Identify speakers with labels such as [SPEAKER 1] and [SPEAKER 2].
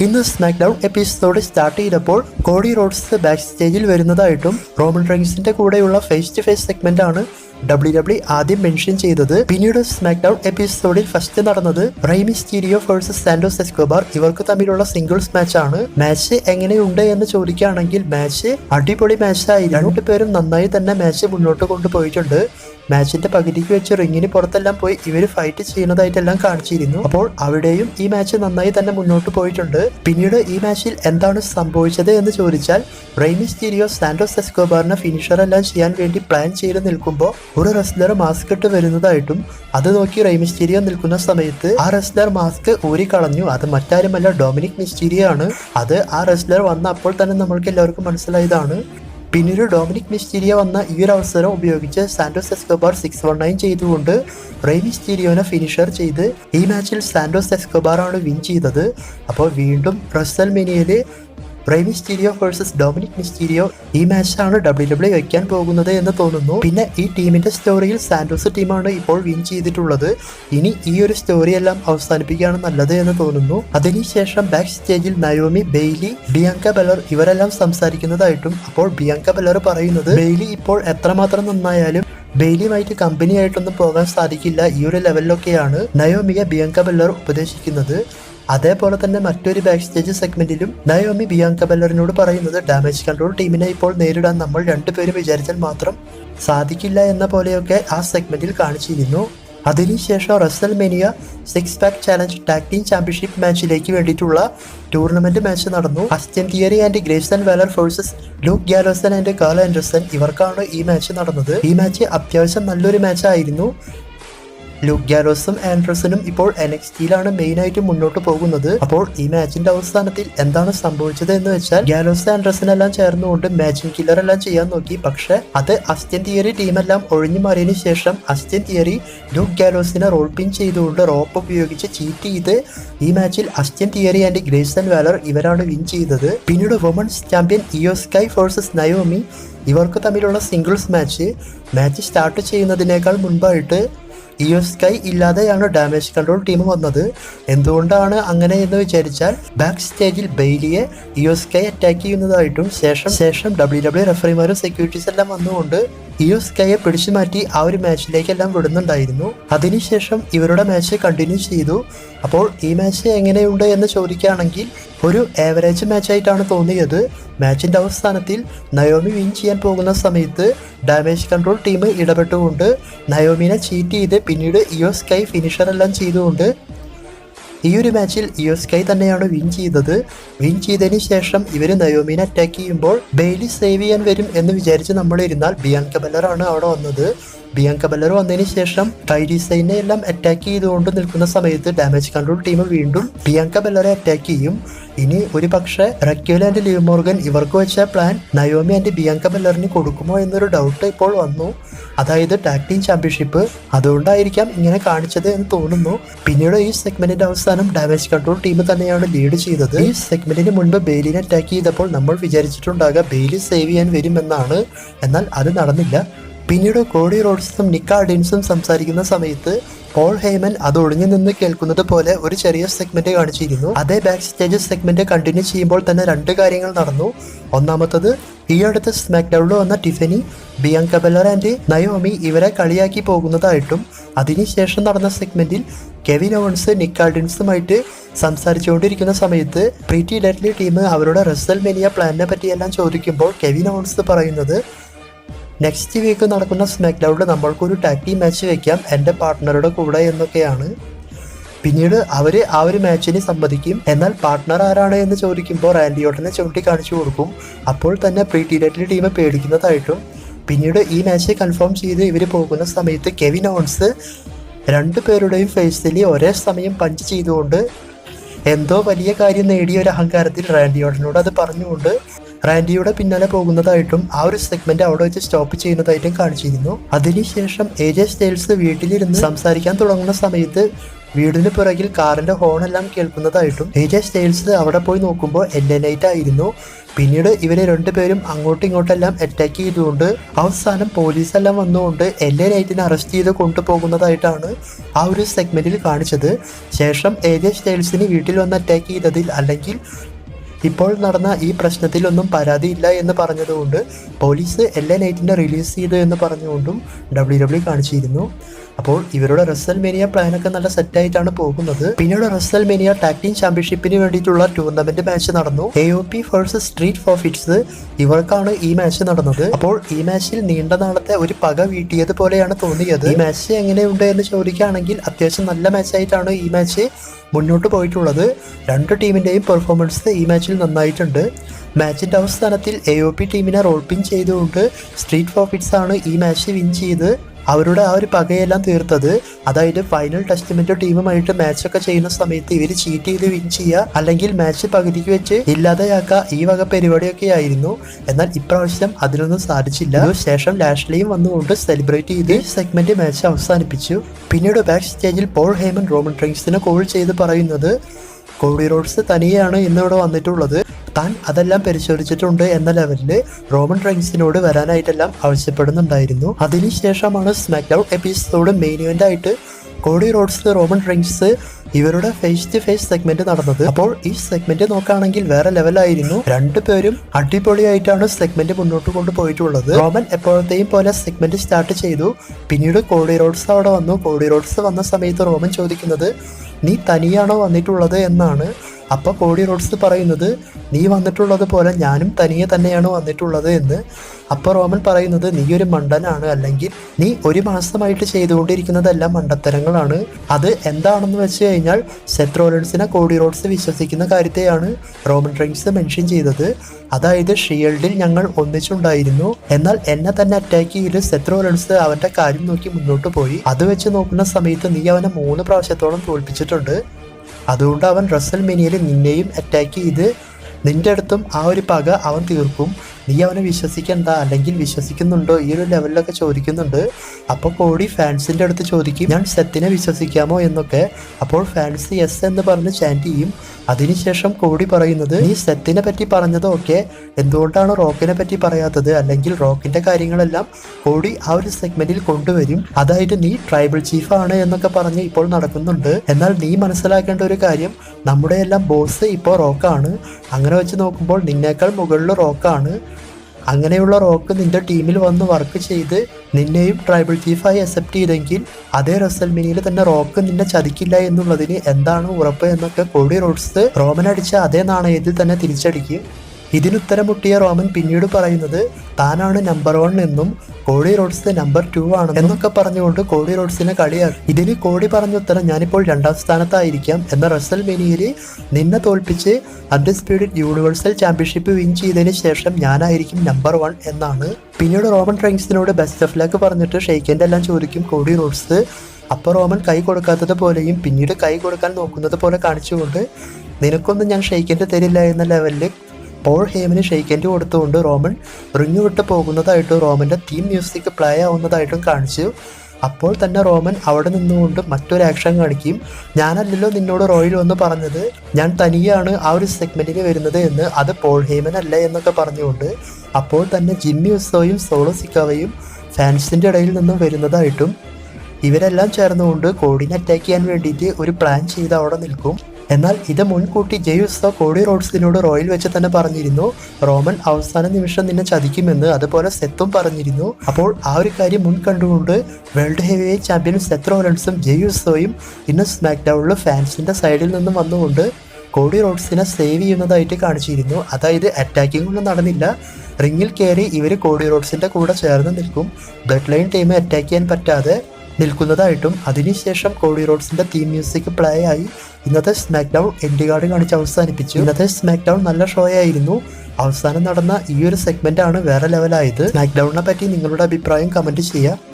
[SPEAKER 1] ഇന്ന് SmackDown episode start ചെയ്തപ്പോൾ Cody Rhodes back സ്റ്റേജിൽ വരുന്നതായിട്ടും റോമൻ റൈൻസിന്റെ കൂടെയുള്ള ഫേസ് ടു ഫേസ് സെഗ്മെന്റ് ആണ് ഡബ്ല്യു ഡബ്ല്യു ആദ്യം മെൻഷൻ ചെയ്തത്. പിന്നീട് സ്മാക്ക് ഡൗൺ എപ്പിസോഡിൽ ഫസ്റ്റ് നടന്നത് Rey Mysterio versus Santos Escobar ഇവർക്ക് തമ്മിലുള്ള സിംഗിൾസ് മാച്ച് ആണ്. മാച്ച് എങ്ങനെയുണ്ട് എന്ന് ചോദിക്കുകയാണെങ്കിൽ മാച്ച് അടിപൊളി മാച്ച് രണ്ടു രണ്ടുപേരും നന്നായി തന്നെ മാച്ച് മുന്നോട്ട് കൊണ്ടുപോയിട്ടുണ്ട്. മാച്ചിന്റെ പകുതിക്ക് വെച്ച് റിങ്ങിന് പുറത്തെല്ലാം പോയി ഇവർ ഫൈറ്റ് ചെയ്യുന്നതായിട്ടെല്ലാം കാണിച്ചിരുന്നു. അപ്പോൾ അവിടെയും ഈ മാച്ച് നന്നായി തന്നെ മുന്നോട്ട് പോയിട്ടുണ്ട്. പിന്നീട് ഈ മാച്ചിൽ എന്താണ് സംഭവിച്ചത് എന്ന് ചോദിച്ചാൽ റെയ്മി സ്റ്റീരിയോ സാന്റോസ് എസ്കോബാറിനെ ഫിനിഷർ എല്ലാം ചെയ്യാൻ വേണ്ടി പ്ലാൻ ചെയ്ത് നിൽക്കുമ്പോൾ ഒരു റെസ്ലർ മാസ്ക് ഇട്ട് വരുന്നതായിട്ടും അത് നോക്കി റെയ്മി സ്റ്റീരിയോ നിൽക്കുന്ന സമയത്ത് ആ റെസ്ലർ മാസ്ക് ഊരിക്കളഞ്ഞു അത് മറ്റാരുമല്ല ഡൊമിനിക് മിസ്റ്റീരിയോ ആണ്. അത് ആ റെസ്ലർ വന്ന അപ്പോൾ തന്നെ നമ്മൾക്ക് എല്ലാവർക്കും മനസ്സിലായതാണ്. പിന്നീട് ഡൊമിനിക് മിസ്റ്റീരിയ വന്ന ഈ ഒരു അവസരം ഉപയോഗിച്ച് Santos Escobar six one nine ചെയ്തുകൊണ്ട് റെയ് മിസ്റ്റീരിയോനെ ഫിനിഷർ ചെയ്ത് ഈ മാച്ചിൽ സാന്റോസ് എസ്കോബാർ ആണ് വിൻ ചെയ്തത്. അപ്പോൾ വീണ്ടും റസൽ മിനിയയിൽ Rey Mysterio versus Dominik Mysterio ഈ മാച്ചാണ് ഡബ്ല്യു ഡബ്ല്യു വയ്ക്കാൻ പോകുന്നത് എന്ന് തോന്നുന്നു. പിന്നെ ഈ ടീമിന്റെ സ്റ്റോറിയിൽ സാന്റോസ് ടീമാണ് ഇപ്പോൾ വിൻ ചെയ്തിട്ടുള്ളത്. ഇനി ഈ ഒരു സ്റ്റോറി എല്ലാം അവസാനിപ്പിക്കുകയാണ് നല്ലത് എന്ന് തോന്നുന്നു. അതിനുശേഷം ബാക്ക് സ്റ്റേജിൽ നയോമി ബെയ്ലി ബിയങ്ക ബലർ ഇവരെല്ലാം സംസാരിക്കുന്നതായിട്ടും അപ്പോൾ ബിയങ്ക ബലർ പറയുന്നത് ബെയ്ലി ഇപ്പോൾ എത്രമാത്രം നന്നായാലും ബെയ്ലിയുമായിട്ട് കമ്പനി ആയിട്ടൊന്നും പോകാൻ സാധിക്കില്ല. ഈ ഒരു ലെവലിലൊക്കെയാണ് നയോമിയ ബിയങ്ക ബെല്ലർ ഉപദേശിക്കുന്നത്. അതേപോലെ തന്നെ മറ്റൊരു ബാക്ക് സ്റ്റേജ് സെഗ്മെന്റിലും നയോമി ബിയാങ്ക ബെല്ലറിനോട് പറയുന്നത് ഡാമേജ് കൺട്രോൾ ടീമിനെ ഇപ്പോൾ നേരിടാൻ നമ്മൾ രണ്ടുപേരും വിചാരിച്ചാൽ മാത്രം സാധിക്കില്ല എന്ന പോലെയൊക്കെ ആ സെഗ്മെന്റിൽ കാണിച്ചിരുന്നു. അതിനുശേഷം WrestleMania six pack challenge tag team championship മാച്ചിലേക്ക് വേണ്ടിയിട്ടുള്ള ടൂർണമെന്റ് മാച്ച് നടന്നു. Austin Theory and Grayson Waller versus Luke Gallows and Karl Anderson ഇവർക്കാണ് ഈ മാച്ച് നടന്നത്. ഈ മാച്ച് അത്യാവശ്യം നല്ലൊരു മാച്ച് ആയിരുന്നു. ലൂക്ക് ഗ്യാരോസും ആൻഡ്രസനും ഇപ്പോൾ എനക്സ്റ്റിയിലാണ് മെയിൻ ആയിട്ട് മുന്നോട്ട് പോകുന്നത്. അപ്പോൾ ഈ മാച്ചിന്റെ അവസാനത്തിൽ എന്താണ് സംഭവിച്ചത് എന്ന് വെച്ചാൽ ഗ്യാരോസ് ആൻഡ്രസൻ എല്ലാം ചേർന്നുകൊണ്ട് മാച്ചിങ് കില്ലർ എല്ലാം ചെയ്യാൻ നോക്കി. പക്ഷെ അത് അസ്റ്റ്യൻ തിയറി ടീമെല്ലാം ഒഴിഞ്ഞു മാറിയതിനു ശേഷം അസ്റ്റ്യൻ തിയറി ലൂക്ക് ഗ്യാരോസിനെ റോൾ പിൻ ചെയ്തുകൊണ്ട് റോപ്പ് ഉപയോഗിച്ച് ചീറ്റ് ചെയ്ത് ഈ മാച്ചിൽ Austin Theory and Grayson Waller ഇവരാണ് വിൻ ചെയ്തത്. പിന്നീട് women's champion Iyo Sky versus Naomi ഇവർക്ക് തമ്മിലുള്ള സിംഗിൾസ് മാച്ച് മാച്ച് സ്റ്റാർട്ട് ചെയ്യുന്നതിനേക്കാൾ മുൻപായിട്ട് ഇയോസ്കൈ ഇല്ലാതെയാണ് ഡാമേജ് കൺട്രോൾ ടീം വന്നത്. എന്തുകൊണ്ടാണ് അങ്ങനെ എന്ന് വിചാരിച്ചാൽ ബാക്ക് സ്റ്റേജിൽ ബെയിലിയെ ഇയോസ്കൈ അറ്റാക്ക് ചെയ്യുന്നതായിട്ടും ശേഷം ശേഷം ഡബ്ല്യു ഡബ്ല്യു റെഫറിമാരും സെക്യൂരിറ്റീസ് എല്ലാം വന്നുകൊണ്ട് ഇയോസ്കൈയെ പിടിച്ചു മാറ്റി ആ ഒരു മാച്ചിലേക്കെല്ലാം വിടുന്നുണ്ടായിരുന്നു. അതിനുശേഷം ഇവരുടെ മാച്ച് കണ്ടിന്യൂ ചെയ്തു. അപ്പോൾ ഈ മാച്ച് എങ്ങനെയുണ്ട് എന്ന് ചോദിക്കുകയാണെങ്കിൽ ഒരു ആവറേജ് മാച്ചായിട്ടാണ് തോന്നിയത്. മാച്ചിന്റെ അവസാനത്തിൽ നയോമി വിൻ ചെയ്യാൻ പോകുന്ന സമയത്ത് ഡാമേജ് കൺട്രോൾ ടീം ഇടപെട്ടുകൊണ്ട് നയോമിനെ ചീറ്റ് ചെയ്ത് പിന്നീട് ഇയോസ്കൈ ഫിനിഷർ എല്ലാം ചെയ്തുകൊണ്ട് ഈ ഒരു മാച്ചിൽ ഇയോസ്കൈ തന്നെയാണ് വിൻ ചെയ്തത്. വിൻ ചെയ്തതിന് ശേഷം ഇവർ നയോമിനെ അറ്റാക്ക് ചെയ്യുമ്പോൾ ബെയിലി സേവ് ചെയ്യാൻ വരും എന്ന് വിചാരിച്ച് നമ്മൾ ഇരുന്നാൽ ബിയാങ്ക ബെല്ലറാണ് അവിടെ വന്നത്. ബിയാങ്ക ബെല്ലർ വന്നതിന് ശേഷം കൈഡിസൈനെ എല്ലാം അറ്റാക്ക് ചെയ്തുകൊണ്ട് നിൽക്കുന്ന സമയത്ത് ഡാമേജ് കൺട്രോൾ ടീം വീണ്ടും ബിയാങ്ക ബെല്ലറെ അറ്റാക്ക് ചെയ്യും. ഇനി ഒരു പക്ഷേ റക്യോല ആൻഡ് ലിവ് മോർഗൻ ഇവർക്ക് വെച്ച പ്ലാൻ നയോമി ആൻഡ് ബിയാങ്ക ബെല്ലറിന് കൊടുക്കുമോ എന്നൊരു ഡൗട്ട് ഇപ്പോൾ വന്നു. അതായത് ടാക് ടീം ചാമ്പ്യൻഷിപ്പ് അതുകൊണ്ടായിരിക്കാം ഇങ്ങനെ കാണിച്ചത് എന്ന് തോന്നുന്നു. പിന്നീട് ഈ സെഗ്മെന്റിന്റെ അവസാനം ഡാമേജ് കൺട്രോൾ ടീം തന്നെയാണ് ലീഡ് ചെയ്തത്. ഈ സെഗ്മെന്റിന് മുൻപ് ബെയിലിനെ അറ്റാക്ക് ചെയ്തപ്പോൾ നമ്മൾ വിചാരിച്ചിട്ടുണ്ടാകാം ബെയിലി സേവ് ചെയ്യാൻ വരുമെന്നാണ്. എന്നാൽ അത് നടന്നില്ല. പിന്നീട് കോഡി റോഡ്സും നിക്കാർഡിൻസും സംസാരിക്കുന്ന സമയത്ത് പോൾ ഹേമൻ അത് ഒളിഞ്ഞു നിന്ന് കേൾക്കുന്നത് പോലെ ഒരു ചെറിയ സെഗ്മെന്റ് കാണിച്ചിരുന്നു. അതേ ബാക്ക് സ്റ്റേജ് സെഗ്മെന്റ് കണ്ടിന്യൂ ചെയ്യുമ്പോൾ തന്നെ രണ്ട് കാര്യങ്ങൾ നടന്നു. ഒന്നാമത്തത് ഈ അടുത്ത് സ്മാക്ക് ഡൗണിൽ വന്ന Tiffany Bianca Belair and Naomi ഇവരെ കളിയാക്കി പോകുന്നതായിട്ടും അതിനുശേഷം നടന്ന സെഗ്മെന്റിൽ കെവിൻ ഓൺസ് നിക്കാർഡിൻസുമായിട്ട് സംസാരിച്ചുകൊണ്ടിരിക്കുന്ന സമയത്ത് പ്രീറ്റി ഡെഡ്ലി ടീം അവരുടെ റസൽ മെനിയ പ്ലാനിനെ പറ്റിയെല്ലാം ചോദിക്കുമ്പോൾ കെവിൻ ഓൺസ് പറയുന്നത് നെക്സ്റ്റ് വീക്ക് നടക്കുന്ന സ്മാക്ക് ഡൗണിൽ നമ്മൾക്കൊരു ടാക്ടി മാച്ച് വെക്കാം എന്റെ പാർട്ട്ണറുടെ കൂടെ എന്നൊക്കെയാണ്. പിന്നീട് അവർ ആ ഒരു മാച്ചിനെ സമ്മതിക്കും എന്നാൽ പാർട്ട്ണർ ആരാണ് എന്ന് ചോദിക്കുമ്പോൾ റാൻഡിയോട്ടനെ ചൂണ്ടിക്കാണിച്ചു കൊടുക്കും. അപ്പോൾ തന്നെ പ്രീ പ്രീറ്റീഡറ്റ്ലി ടീം പേടിക്കുന്നതായിട്ടും പിന്നീട് ഈ മാച്ച് കൺഫേം ചെയ്ത് ഇവർ പോകുന്ന സമയത്ത് കെവിൻ ഓൺസ് രണ്ടു പേരുടെയും ഫേസിൽ ഒരേ സമയം പഞ്ച് ചെയ്തുകൊണ്ട് എന്തോ വലിയ കാര്യം നേടിയ ഒരു അഹങ്കാരത്തിൽ റാൻഡിയോട്ടനോട് അത് പറഞ്ഞുകൊണ്ട് റാൻഡിയുടെ പിന്നാലെ പോകുന്നതായിട്ടും ആ ഒരു സെഗ്മെന്റ് അവിടെ വെച്ച് സ്റ്റോപ്പ് ചെയ്യുന്നതായിട്ടും കാണിച്ചിരുന്നു. അതിനുശേഷം എ സ്റ്റൈൽസ് വീട്ടിലിരുന്ന് സംസാരിക്കാൻ തുടങ്ങുന്ന സമയത്ത് വീടിന് പുറകിൽ കാറിന്റെ ഹോൺ എല്ലാം കേൾക്കുന്നതായിട്ടും എ ജെ സ്റ്റൈൽസ് അവിടെ പോയി നോക്കുമ്പോൾ എന്റെ നൈറ്റ് ആയിരുന്നു. പിന്നീട് ഇവരെ രണ്ടുപേരും അങ്ങോട്ടും ഇങ്ങോട്ടെല്ലാം അറ്റാക്ക് ചെയ്തുകൊണ്ട് അവസാനം പോലീസെല്ലാം വന്നുകൊണ്ട് എന്റെ നൈറ്റിനെ അറസ്റ്റ് ചെയ്ത് കൊണ്ടുപോകുന്നതായിട്ടാണ് ആ ഒരു സെഗ്മെന്റിൽ കാണിച്ചത്. ശേഷം ജെ സ്റ്റൈൽസിന് വീട്ടിൽ വന്ന് അറ്റാക്ക് ചെയ്തതിൽ അല്ലെങ്കിൽ ഇപ്പോൾ നടന്ന ഈ പ്രശ്നത്തിലൊന്നും പരാതിയില്ല എന്ന് പറഞ്ഞതുകൊണ്ട് പോലീസ് എല്ലാ നൈറ്റിന്റെ റിലീസ് ചെയ്തു എന്ന് പറഞ്ഞുകൊണ്ടും ഡബ്ല്യു ഡബ്ല്യു കാണിച്ചിരുന്നു. അപ്പോൾ ഇവരുടെ റസൽ മേനിയ പ്ലാനൊക്കെ നല്ല സെറ്റായിട്ടാണ് പോകുന്നത്. പിന്നീട് റസൽ മേനിയ ടാക് ടീം ചാമ്പ്യൻഷിപ്പിന് വേണ്ടിയിട്ടുള്ള ടൂർണമെന്റ് മാച്ച് നടന്നു. A O P versus Street Profits ഇവർക്കാണ് ഈ മാച്ച് നടന്നത്. അപ്പോൾ ഈ മാച്ചിൽ നീണ്ട നാളത്തെ ഒരു പക വീട്ടിയത് പോലെയാണ് തോന്നിയത്. ഈ മാച്ച് എങ്ങനെയുണ്ട് എന്ന് ചോദിക്കുകയാണെങ്കിൽ അത്യാവശ്യം നല്ല മാച്ചായിട്ടാണ് ഈ മാച്ച് മുന്നോട്ട് പോയിട്ടുള്ളത്. രണ്ട് ടീമിന്റെയും പെർഫോമൻസ് ഈ മാച്ചിൽ നന്നായിട്ടുണ്ട്. മാച്ചിന്റെ അവസാനത്തിൽ എ ഒ പി ടീമിനെ റോൾ പിൻ ചെയ്തുകൊണ്ട് സ്ട്രീറ്റ് ഫോഫിറ്റ്സ് ആണ് ഈ മാച്ച് വിൻ ചെയ്ത് അവരുടെ ആ ഒരു പകയെല്ലാം തീർത്തത്. അതായത് ഫൈനൽ ടെസ്റ്റ്മെന്റ് ടീമുമായിട്ട് മാച്ചൊക്കെ ചെയ്യുന്ന സമയത്ത് ഇവർ ചീറ്റ് ചെയ്ത് വിൻ ചെയ്യുക അല്ലെങ്കിൽ മാച്ച് പകുതിക്ക് വെച്ച് ഇല്ലാതെയാക്കുക ഈ വക പരിപാടിയൊക്കെ ആയിരുന്നു. എന്നാൽ ഇപ്രാവശ്യം അതിനൊന്നും സാധിച്ചില്ല. ശേഷം ലാഷ്ലിയും വന്നുകൊണ്ട് സെലിബ്രേറ്റ് ചെയ്ത് സെഗ്മെന്റ് മാച്ച് അവസാനിപ്പിച്ചു. പിന്നീട് ബാക്ക് സ്റ്റേജിൽ പോൾ ഹേമൻ റോമൻ ട്രിങ്സിനെ കോൾ ചെയ്ത് പറയുന്നത് കോഡി റോഡ്സ് തനിയാണ് ഇന്നിവിടെ വന്നിട്ടുള്ളത്. താൻ അതെല്ലാം പരിശോധിച്ചിട്ടുണ്ട് എന്ന ലെവലിൽ റോമൻ റൈൻസിനോട് വരാനായിട്ടെല്ലാം ആവശ്യപ്പെടുന്നുണ്ടായിരുന്നു. അതിനുശേഷമാണ് SmackDown episode main event ആയിട്ട് കോഡി റോഡ്സ് റോമൻ റൈൻസ് ഇവരുടെ ഫേസ് ടു ഫേസ് സെഗ്മെന്റ് നടന്നത്. അപ്പോൾ ഈ സെഗ്മെന്റ് നോക്കുകയാണെങ്കിൽ വേറെ ലെവലായിരുന്നു രണ്ടുപേരും അടിപൊളിയായിട്ടാണ് സെഗ്മെന്റ് മുന്നോട്ട് കൊണ്ടുപോയിട്ടുള്ളത്. റോമൻ എപ്പോഴത്തെയും പോലെ സെഗ്മെന്റ് സ്റ്റാർട്ട് ചെയ്തു. പിന്നീട് കോഡി റോഡ്സ് അവിടെ വന്നു. കോഡി റോഡ്സ് വന്ന സമയത്ത് റോമൻ ചോദിക്കുന്നത് നീ തനിയാണോ വന്നിട്ടുള്ളത്? എന്നാണ്. അപ്പോൾ കോഡി റോഡ്സ് പറയുന്നത് നീ വന്നിട്ടുള്ളത് പോലെ ഞാനും തനിയെ തന്നെയാണ് വന്നിട്ടുള്ളത് എന്ന്. അപ്പോൾ റോമൻ പറയുന്നത് നീ ഒരു മണ്ടനാണ് അല്ലെങ്കിൽ നീ ഒരു മാസമായിട്ട് ചെയ്തുകൊണ്ടിരിക്കുന്നതെല്ലാം മണ്ടത്തരങ്ങളാണ്. അത് എന്താണെന്ന് വെച്ച് കഴിഞ്ഞാൽ സെത്ത് റോലൻസിനെ കോഡി റോഡ്സ് വിശ്വസിക്കുന്ന കാര്യത്തെയാണ് റോമൻ റൈൻസ് മെൻഷൻ ചെയ്തത്. അതായത് ഷീൽഡിൽ ഞങ്ങൾ ഒന്നിച്ചുണ്ടായിരുന്നു. എന്നാൽ എന്നെ തന്നെ അറ്റാക്ക് ചെയ്ത് സെത്ത് റോലൻസ് അവന്റെ കാര്യം നോക്കി മുന്നോട്ട് പോയി. അത് വെച്ച് നോക്കുന്ന സമയത്ത് നീ അവനെ മൂന്ന് പ്രാവശ്യത്തോളം തോൽപ്പിച്ചിട്ടുണ്ട്. അതുകൊണ്ട് അവൻ റസൽ മെനിയയിൽ നിന്നെയും അറ്റാക്ക് ചെയ്ത് നിന്റെ അടുത്തും ആ ഒരു പക അവൻ തീർക്കും. നീ അവനെ വിശ്വസിക്കണ്ട അല്ലെങ്കിൽ വിശ്വസിക്കുന്നുണ്ടോ? ഈ ഒരു ലെവലിലൊക്കെ ചോദിക്കുന്നുണ്ട്. അപ്പോൾ കോടി ഫാൻസിന്റെ അടുത്ത് ചോദിക്കും ഞാൻ സെത്തിനെ വിശ്വസിക്കാമോ? എന്നൊക്കെ. അപ്പോൾ ഫാൻസ് യെസ് എന്ന് പറഞ്ഞ് ചാന്റ് ചെയ്യും. അതിനുശേഷം കോടി പറയുന്നത് നീ സെത്തിനെ പറ്റി പറഞ്ഞതൊക്കെ എന്തുകൊണ്ടാണ് റോക്കിനെ പറ്റി പറയാത്തത്? അല്ലെങ്കിൽ റോക്കിന്റെ കാര്യങ്ങളെല്ലാം കോടി ആ ഒരു സെഗ്മെന്റിൽ കൊണ്ടുവരും. അതായത് നീ ട്രൈബൽ ചീഫാണ് എന്നൊക്കെ പറഞ്ഞ് ഇപ്പോൾ നടക്കുന്നുണ്ട്. എന്നാൽ നീ മനസ്സിലാക്കേണ്ട ഒരു കാര്യം നമ്മുടെ എല്ലാം ബോസ് ഇപ്പോൾ റോക്കാണ്. അങ്ങനെ വെച്ച് നോക്കുമ്പോൾ നിന്നേക്കാൾ മുകളിൽ റോക്കാണ്. അങ്ങനെയുള്ള റോക്ക് നിന്റെ ടീമിൽ വന്ന് വർക്ക് ചെയ്ത് നിന്നെയും ട്രൈബൽ ചീഫായി അക്സെപ്റ്റ് ചെയ്തെങ്കിൽ അതേ റസൽമിനിയിൽ തന്നെ റോക്ക് നിന്നെ ചതിക്കില്ല എന്നുള്ളതിന് എന്താണ് ഉറപ്പ് എന്നൊക്കെ കോടി റോഡ്സ് റോമൻ അടിച്ച അതേ നാണയത്തിൽ തന്നെ തിരിച്ചടിക്കും. ഇതിനുത്തരം മുട്ടിയ റോമൻ പിന്നീട് പറയുന്നത് താനാണ് നമ്പർ വൺ എന്നും കോടി റോഡ്സ് നമ്പർ ടു ആണ് എന്നൊക്കെ പറഞ്ഞുകൊണ്ട് കോടി റോഡ്സിനെ കളിയാക്കി. ഇതിന് കോടി പറഞ്ഞ ഉത്തരം ഞാനിപ്പോൾ രണ്ടാം സ്ഥാനത്തായിരിക്കാം എന്ന റസൽ മെനിയിൽ നിന്നെ തോൽപ്പിച്ച് അൺഡിസ്പ്യൂട്ടഡ് യൂണിവേഴ്സൽ ചാമ്പ്യൻഷിപ്പ് വിൻ ചെയ്തതിന് ശേഷം ഞാനായിരിക്കും നമ്പർ വൺ എന്നാണ്. പിന്നീട് റോമൻ ട്രെയിൻസിനോട് ബെസ്റ്റ് ഓഫ് ലക്ക് പറഞ്ഞിട്ട് ഷെയ്ക്കന്റെ എല്ലാം ചോദിക്കും കോടി റോഡ്സ്. അപ്പോൾ റോമൻ കൈ കൊടുക്കാത്തത് പോലെയും പിന്നീട് കൈ കൊടുക്കാൻ നോക്കുന്നത് പോലെ കാണിച്ചുകൊണ്ട് നിനക്കൊന്നും ഞാൻ ഷെയ്ക്കന്റെ തരില്ല എന്ന ലെവലിൽ പോൾ ഹേമിന് ഷെയ്ക്കൻഡ് കൊടുത്തുകൊണ്ട് റോമൻ റിഞ്ഞുവിട്ട് പോകുന്നതായിട്ടും റോമന്റെ തീം മ്യൂസിക് പ്ലേ ആവുന്നതായിട്ടും കാണിച്ചു. അപ്പോൾ തന്നെ റോമൻ അവിടെ നിന്നുകൊണ്ട് മറ്റൊരു ആക്ഷൻ കാണിക്കും. ഞാനല്ലല്ലോ നിന്നോട് റോയിൽ വന്ന് പറഞ്ഞത്. ഞാൻ തനിയാണ് ആ ഒരു സെഗ്മെന്റിൽ വരുന്നത് എന്ന്. അത് പോൾ ഹേമൻ അല്ല എന്നൊക്കെ പറഞ്ഞുകൊണ്ട് അപ്പോൾ തന്നെ ജിമ്മി ഉസോയും സോളോ സിക്കാവയും ഫാൻസിന്റെ ഇടയിൽ നിന്നും വരുന്നതായിട്ടും ഇവരെല്ലാം ചേർന്നുകൊണ്ട് കോഡിനെ അറ്റാക്ക് ചെയ്യാൻ വേണ്ടിയിട്ട് ഒരു പ്ലാൻ ചെയ്ത് അവിടെ നിൽക്കും. എന്നാൽ ഇത് മുൻകൂട്ടി ജെയുസോ കോഡി റോഡ്സിനോട് റോയിൽ വെച്ച് തന്നെ പറഞ്ഞിരുന്നു റോമൻ അവസാന നിമിഷം നിന്നെ ചതിക്കുമെന്ന് അതുപോലെ സെത്തും പറഞ്ഞിരുന്നു. അപ്പോൾ ആ ഒരു കാര്യം മുൻ കണ്ടുകൊണ്ട് world heavyweight champion Seth റോലൻസും ജെയുസോയും ഇന്ന് സ്മാക്ക് ഡൗണിൽ ഫാൻസിന്റെ സൈഡിൽ നിന്നും വന്നുകൊണ്ട് കോഡി റോഡ്സിനെ സേവ് ചെയ്യുന്നതായിട്ട് കാണിച്ചിരുന്നു. അതായത് അറ്റാക്കിംഗ് ഒന്നും നടന്നില്ല. റിങ്ങിൽ കയറി ഇവർ കോഡി റോഡ്സിന്റെ കൂടെ ചേർന്ന് നിൽക്കും. ബ്ലഡ് ലൈൻ ടീം അറ്റാക്ക് ചെയ്യാൻ പറ്റാതെ നിൽക്കുന്നതായിട്ടും അതിനുശേഷം കോഡി റോഡ്സിന്റെ തീം മ്യൂസിക് പ്ലേ ആയി ഇന്നത്തെ സ്മാക്ക് ഡൗൺ എൻഡ് കാർഡ് കാണിച്ച് അവസാനിപ്പിച്ചു. ഇന്നത്തെ സ്മാക്ക് ഡൗൺ നല്ല ഷോ ആയിരുന്നു. അവസാനം നടന്ന ഈ ഒരു സെഗ്മെന്റ് ആണ് വേറെ ലെവലായത് സ്മാക്ക് ഡൗണിനെ പറ്റി നിങ്ങളുടെ അഭിപ്രായം കമന്റ് ചെയ്യുക.